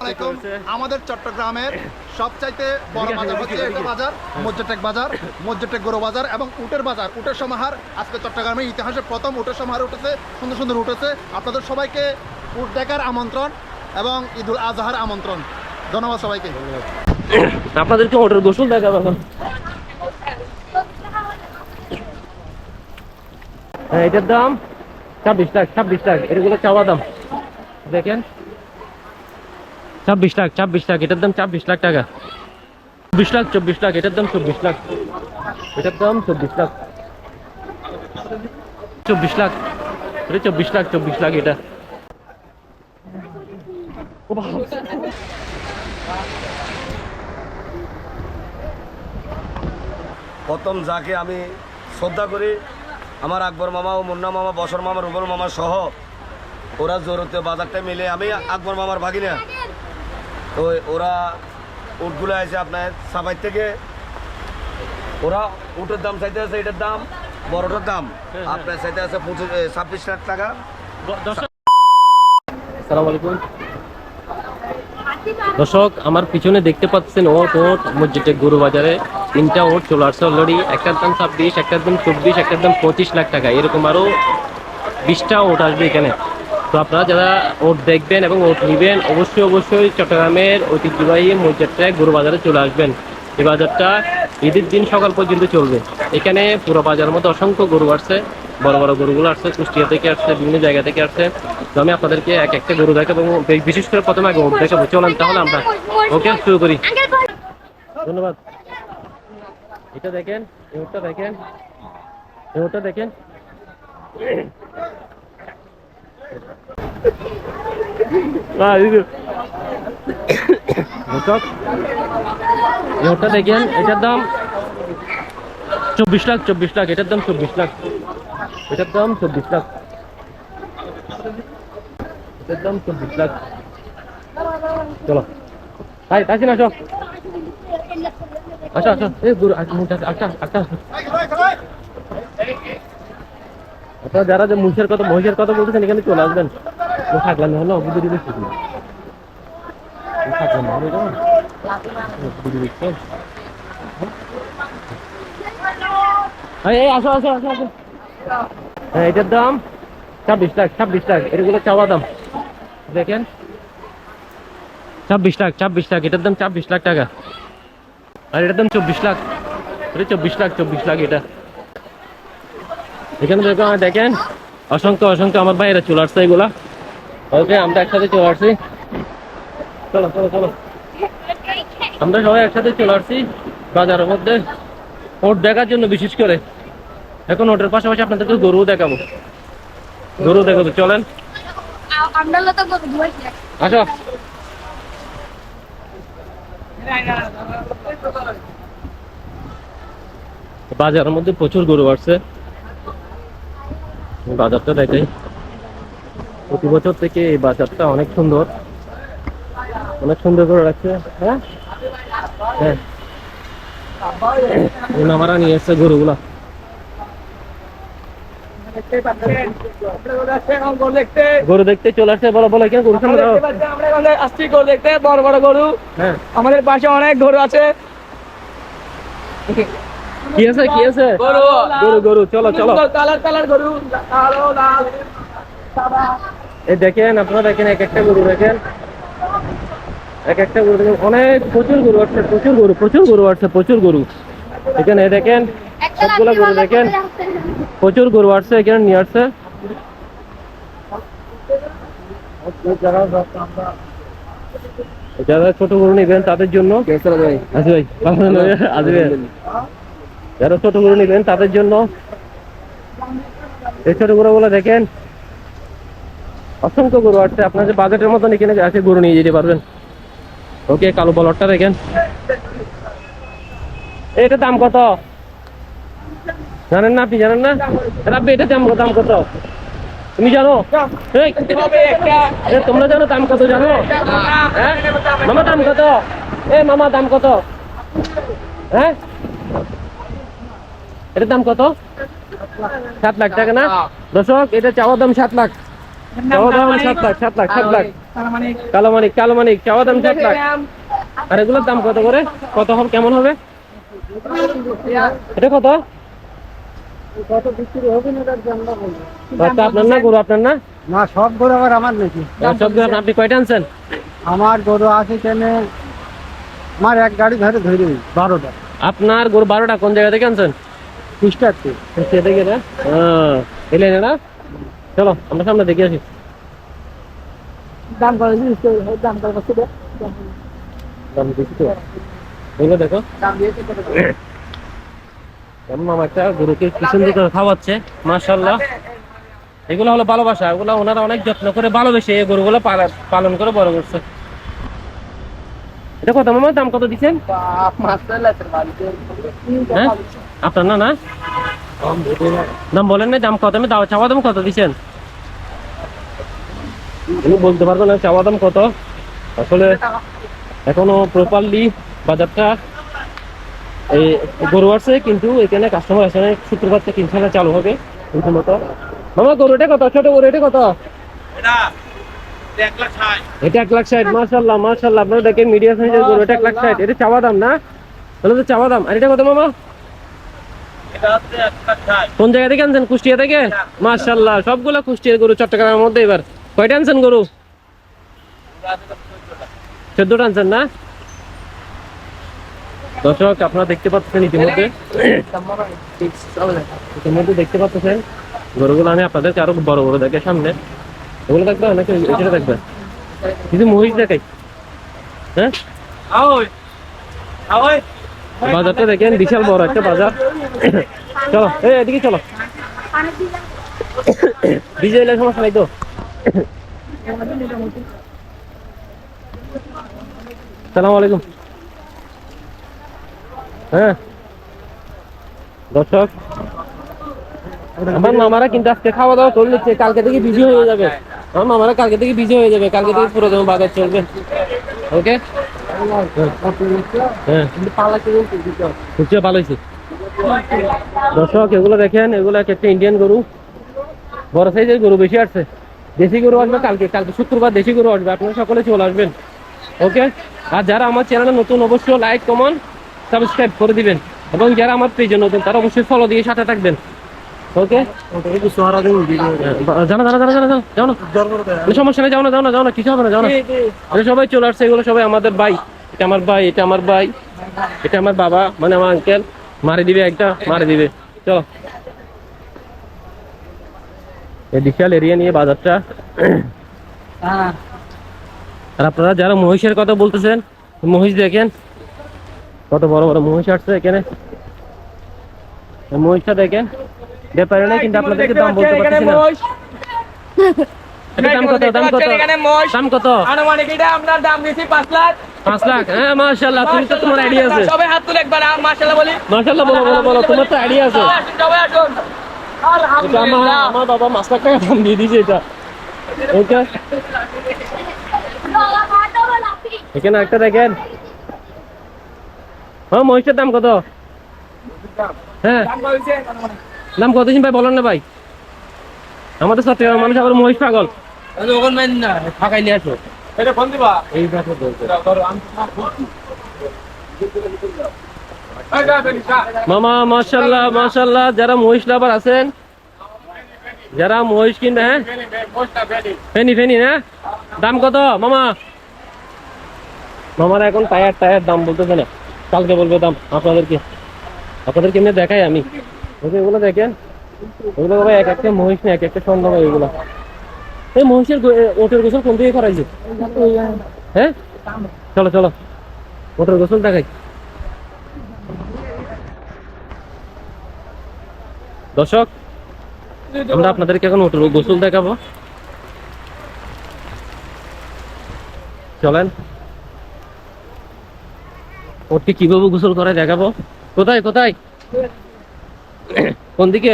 আলাইকুম। আমাদের চট্টগ্রামের সবচাইতে বড় বাজার হচ্ছে এটা বাজার মজ্জটেক বাজার মজ্জটেক গরু বাজার এবং উটের বাজার। উটের সমাহার আজকে চট্টগ্রামের ইতিহাসে প্রথম উটের সমাহার উঠেছে সুন্দর সুন্দর উঠেছে আপনাদের সবাইকে উট দেখার আমন্ত্রণ এবং ঈদুল আজহার আমন্ত্রণ। ধন্যবাদ সবাইকে। আপনাদেরকে ওটার গোসল দেখাবো এখন। এটার দাম ছাব্বিশ লাখ ছাব্বিশ লাখ এগুলো চাওয়া দাম। দেখেন। ছাব্বিশ লাখ ছাব্বিশ লাখ, এটার দাম ছাব্বিশ লাখ টাকা। চব্বিশ লাখ চব্বিশ লাখ, এটার দাম চব্বিশ লাখ। এটার দাম চব্বিশ লাখ। চব্বিশ লাখ, এটা চব্বিশ লাখ চব্বিশ লাখ এটা। প্রথম যাকে আমি শ্রদ্ধা করি আমার আকবর মামা ও মুন্না মামা, বসর মামা, রুবল মামা সহ ওরা জোরতে বাজারটা মিলে আমি আকবর মামার ভাগিনা। তো ওরা উটগুলো আছে আপনার সাবাই থেকে। ওরা উটের দাম চাইতে আছে এটার দাম, বড়টার দাম। আপনার চাইতে আছে পঁচিশ ছাব্বিশ লাখ টাকা। দর্শক, আমার পিছনে দেখতে পাচ্ছেন ওট ওট মসজিদে গরু বাজারে তিনটা ওট চলে আসছে অলরেডি একটার দাম ছাব্বিশ একটার দাম চব্বিশ একটার দাম পঁচিশ লাখ টাকা। এরকম আরও বিশটা ওট আসবে এখানে। তো আপনারা যারা ওট দেখবেন এবং ওট নেবেন অবশ্যই অবশ্যই চট্টগ্রামের ঐতিহ্যবাহী মসজিদটায় গরু বাজারে চলে আসবেন। এই বাজারটা ঈদের দিন সকাল পর্যন্ত চলবে। এখানে পুরো বাজারের মধ্যে অসংখ্য গরু আসছে। বড় বড় গরুগুলো আসছে কুষ্টিয়া থেকে আসছে বিভিন্ন জায়গা থেকে আসছে। তো আমি আপনাদেরকে এক একটা গরু দেখাবো এবং বিশেষ করে প্রথমে আগে ওট দেখাবো। চলেন তাহলে আমরা ওকে শুরু করি। ধন্যবাদ। এটা দেখেন, এই দেখেন এই দেখেন। ওটটা দেখেন, এটার দাম চব্বিশ লাখ চব্বিশ লাখ, এটার দাম চব্বিশ লাখ। এটার দাম চব্বিশ লাখ। এটার দাম চব্বিশ লাখ। চলো। তাই তাই না আসো। আসো আসো এই গুরু আচ্ছা আচ্ছা আচ্ছা আপনারা যারা যে মুখের কথা মহিষের কথা বলতেছেন এখানে চলে আসবেন। ও থাকলাম না হলো বুঝে দিবে শুধু ও থাকলাম না হলো এটা বুঝে দিচ্ছে এই এই, আসো আসো আসো আসো। হ্যাঁ এটার দাম ছাব্বিশ লাখ ছাব্বিশ লাখ। এগুলো চাওয়া দাম। দেখেন। ছাব্বিশ লাখ ছাব্বিশ লাখ। এটার দাম ছাব্বিশ লাখ টাকা। আর এটার দাম চব্বিশ লাখ। এটা চব্বিশ লাখ চব্বিশ লাখ এটা। এখানে দেখো দেখেন, অসংখ্য অসংখ্য আমার ভাইয়েরা চলে আসছে এগুলা। ওকে, আমরা একসাথে চলে আসছি। চলো চলো চলো। আমরা সবাই একসাথে চলে আসছি বাজারের মধ্যে। ওট দেখার জন্য বিশেষ করে। এখন ওটার পাশাপাশি আপনাদেরকে গরু দেখাবো। গরু দেখাবো, চলেন। আসো। বাজারের মধ্যে প্রচুর গরু আসছে বাজারটা দেখাই। প্রতি বছর থেকে এই বাজারটা অনেক সুন্দর। অনেক সুন্দর করে রাখছে। হ্যাঁ? হ্যাঁ। নিয়ে এসছে গরুগুলা। গরু দেখতে চলে আসছে বলো বলো এখানে গরু সামনে আসছি গরু দেখতে বড় বড় গরু। হ্যাঁ। আমাদের পাশে অনেক গরু আছে। কি আছে কি আছে? গরু গরু চলো চলো। কালার কালার গরু। কালো লাল। এই দেখেন আপনারা দেখেন এক একটা গরু দেখেন। এক একটা গরু দেখেন অনেক প্রচুর গরু আসছে প্রচুর গরু প্রচুর গরু আসছে প্রচুর গরু। এখানে দেখেন সবগুলো গরু দেখেন। প্রচুর গরু আসছে এখানে নিয়ে আসছে। যারা ছোট গরু নেবেন তাদের জন্য। ভাই। আজি ভাই। যারা ছোট গরু নেবেন, তাদের জন্য এই ছোট গরুগুলো দেখেন। অসংখ্য গরু আসছে আপনাদের বাজেটের মতন এখানে আছে, গরু নিয়ে যেতে পারবেন। ওকে, কালো বলরটা দেখেন। এটা দাম কত? জানেন না আপনি, জানেন না? রাব্বি, এটা দাম দাম কত? তুমি জানো? তোমরা জানো দাম কত, জানো? হ্যাঁ? মামা, দাম কত? এ মামা, দাম কত? হ্যাঁ? এটার দাম কত? সাত লাখ টাকা না? দর্শক এটা চাওয়া দাম সাত লাখ। চাওয়া দাম সাত লাখ সাত লাখ সাত লাখ। কালো মানিক কালো মানিক চাওয়া দাম সাত লাখ। আর এগুলোর দাম কত করে? কত হবে কেমন হবে? এটা কত? আচ্ছা আপনার না গরু আপনার না? না সব গরু আবার আমার নাকি। সব গরু আপনি কয়টা আনছেন? আমার গরু আছে কেনে আমার এক গাড়ি ধরে ধরে বারোটা। আপনার গরু বারোটা কোন জায়গা থেকে আনছেন? না হ্যাঁ? এলেন না? চলো আমরা সামনে দেখে আসি। দাম করে দিস দাম করে দাম তো। এগুলো দেখো। দাম দিয়েছে কত কেমন একটা গরুকে কি সুন্দর করে খাওয়াচ্ছে মাশাল্লাহ এগুলো হলো ভালোবাসা। এগুলো ওনারা অনেক যত্ন করে ভালোবেসে এই গরুগুলো পালন করে বড় করছে। এটা কত মামা? দাম কত দিচ্ছেন? হ্যাঁ? আপনার না না? দাম বলেন না। দাম কত? আমি দাও চাওয়া দাম কত দিচ্ছেন? উনি বলতে পারব না চাওয়া দাম কত? আসলে এখনও প্রপারলি বাজারটা এই গরু আছে কিন্তু এখানে কাস্টমার আসে না শুক্রবার থেকে ইনশাল্লাহ চালু হবে। প্রথমত মামা গরু এটা কত? ছোট গরুটা কত? এটা এক লাখ ষাট এটা এক লাখ ষাট। এটা চাওয়া দাম না? তাহলে তো চাওয়া দাম। আর এটা কত মামা? কোন জায়গা থেকে আনছেন? কুষ্টিয়া থেকে? সবগুলো কুষ্টিয়ার গরু চট্টগ্রামের মধ্যে এবার। কয়টা আনছেন গরু? চোদ্দটা আনছেন না? দর্শক, আপনারা দেখতে পাচ্ছেন ইতিমধ্যে। ইতিমধ্যে দেখতে পাচ্ছেন, গরুগুলো আমি আপনাদেরকে আরও বড় বড় দেখে সামনে। ওগুলো দেখবে নাকি এটা দেখবে কিছু মহিষ দেখাই। হ্যাঁ? বাজারটা দেখেন, বিশাল বড় একটা বাজার। চলো, এই এদিকে চলো। দিলাম এলে সমস্যা নাই তো। সালাম আলাইকুম। হ্যাঁ? দর্শক আমার মামারা কিন্তু আজকে খাওয়া দাওয়া করে নিচ্ছে, কালকে থেকে বিজি হয়ে যাবে। আমার মামারা কালকে থেকে বিজি হয়ে যাবে, কালকে থেকে পুরো দমে বাজার চলবে। ওকে হ্যাঁ। দর্শক, এগুলো দেখেন, এগুলো এক একটা ইন্ডিয়ান গরু। বড় সাইজের গরু, বেশি আসছে। দেশি গরু আসবে কালকে কালকে শুক্রবার দেশি গরু আসবে, আপনারা সকলে চলে আসবেন। ওকে আর যারা আমার চ্যানেলে নতুন, অবশ্যই লাইক কমেন্ট সাবস্ক্রাইব করে দিবেন। এবং যারা আমার পেজে নতুন, তারা অবশ্যই ফলো দিয়ে সাথে থাকবেন। ওকে জানো জানো জানো জানো যাও না সমস্যা নেই যাও না যাও না যাও না কিছু হবে না যাও না আরে সবাই চলে আসছে এগুলো সবাই আমাদের ভাই। এটা আমার ভাই এটা আমার ভাই। এটা আমার বাবা মানে আমার আঙ্কেল মারি দিবে একটা মারি দিবে। চলো। এই বিশাল এরিয়া নিয়ে বাজারটা। হ্যাঁ। আর আপনারা যারা মহিষের কথা বলতেছেন মহিষ দেখেন। কত বড় বড় মহিষ আসছে এখানে। মহিষটা দেখেন। ব্যাপারে না কিন্তু আপনাদেরকে দাম বলতে পারতেছি না। দাম কত দাম কত? দাম কত? আনুমানিক এটা আপনার দাম দিয়েছি পাঁচ লাখ। পাঁচ লাখ? হ্যাঁ মাশাল্লাহ তুমি তো তোমার আইডিয়া আছে। সবাই হাত তুলে একবার মাশাআল্লাহ বলি। মাশাল্লাহ বলো বলো বলো তোমার তো আইডিয়া আছে। সবাই আসুন সবাই আসুন। এটা আমার আলহামদুলিল্লাহ। আমার বাবা পাঁচ লাখ টাকা দাম দিয়ে দিয়েছে এটা। ওকে এখানে একটা দেখেন। হ্যাঁ মহিষের দাম কত? হ্যাঁ। বলছে কত দিন ভাই বলেন না ভাই? আমাদের চট্টগ্রাম মানুষ আবার মহিষ পাগল। ওখান মেন না ফাঁকাই নিয়ে আসো। এটা ফোন দিবা? এই ব্যাপার বলতে মামা মাশাল্লাহ মাশাল্লাহ যারা মহিষ লাভার আছেন যারা মহিষ কিনবে হ্যাঁ? ফেনি ফেনি না দাম কত মামা? মামারা এখন টায়ার টায়ার দাম বলতেছে না। কালকে বলবে দাম আপনাদেরকে। আপনাদেরকে এমনি দেখাই আমি। দেখেন। ভাই এক একটা মহিষ না, এক একটা সন্ধ্যা ভাই এই মহিষের ওটের গোসল কোন দিকে করাইছে? হ্যাঁ? চলো চলো। ওটের গোসল দেখাই। দর্শক, আমরা আপনাদেরকে এখন ওটের গোসল দেখাবো। চলেন। ওটকে কীভাবে গোসল করে দেখাবো? কোথায় কোথায়? কোন দিকে?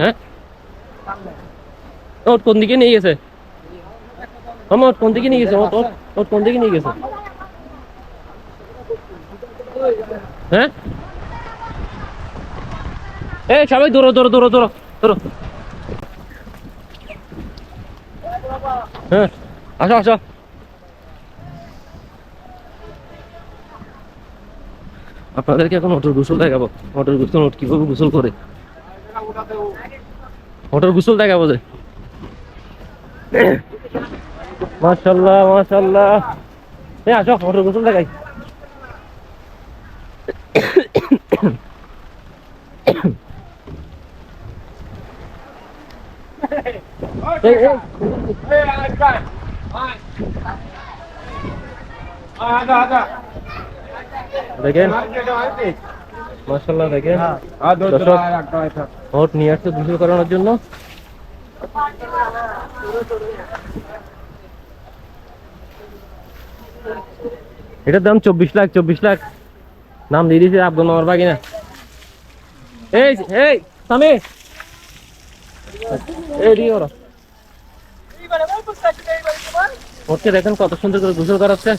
হ্যাঁ? ওট কোন দিকে নিয়ে গেছে? আমার ওট কোন দিকে নিয়ে গেছে? ওট ওট কোন দিকে নিয়ে গেছে? হ্যাঁ? এ সবাই দৌড়ো দৌড়ো দৌড়ো দৌড়ো দৌড়ো হ্যাঁ আসো আসো। আপনাদেরকে এখন অটোর গোসল দেখাবো। অটোর গোসল কীভাবে গোসল করে? অটোর গোসল দেখাবো যে। মাশাল্লাহ মাশাল্লাহ এ আসো অটোর গোসল দেখাই। এই, এই, দেখেন? মাশাল্লাহ দেখেন। দর্শক, ভোট নিয়ে আসছে গোসল করানোর জন্য। এটার দাম চব্বিশ লাখ চব্বিশ লাখ। নাম দিয়ে দিয়েছে আব্দুল মামার বাগিনা এই এই সামে। এই ওরা দেখেন কত সুন্দর করে গোসল করাচ্ছে।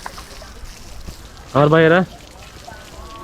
আমার ভাইয়েরা।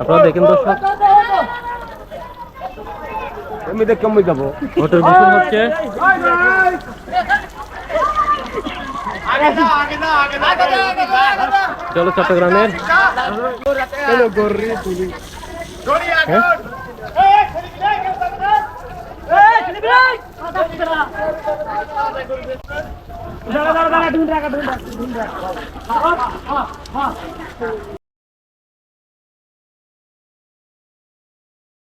আপনারা দেখেন দর্শক। আমি দেখ কমে যাব। হোটেল গোসল হচ্ছে। চলো চট্টগ্রামের। দাঁড়া দাঁড়া দাঁড়া